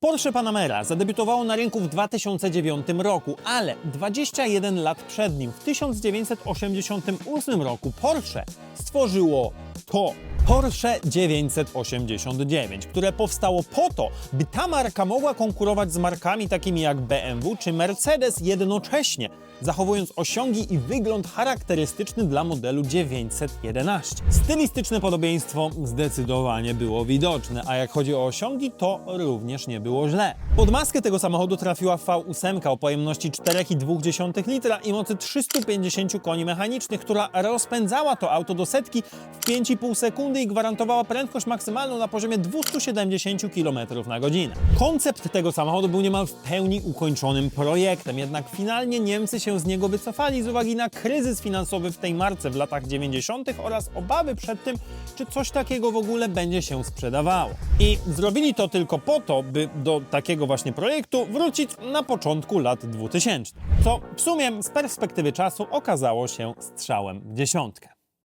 Porsche Panamera zadebiutowało na rynku w 2009 roku, ale 21 lat przed nim, w 1988 roku, Porsche stworzyło to. Porsche 989, które powstało po to, by ta marka mogła konkurować z markami takimi jak BMW czy Mercedes jednocześnie, zachowując osiągi i wygląd charakterystyczny dla modelu 911. Stylistyczne podobieństwo zdecydowanie było widoczne, a jak chodzi o osiągi, to również nie było źle. Pod maskę tego samochodu trafiła V8 o pojemności 4,2 litra i mocy 350 koni mechanicznych, która rozpędzała to auto do setki w 5,5 sekundy i gwarantowała prędkość maksymalną na poziomie 270 km na godzinę. Koncept tego samochodu był niemal w pełni ukończonym projektem, jednak finalnie Niemcy się z niego wycofali z uwagi na kryzys finansowy w tej marce w latach 90. oraz obawy przed tym, czy coś takiego w ogóle będzie się sprzedawało. I zrobili to tylko po to, by do takiego właśnie projektu wrócić na początku lat 2000. Co w sumie z perspektywy czasu okazało się strzałem w dziesiątkę.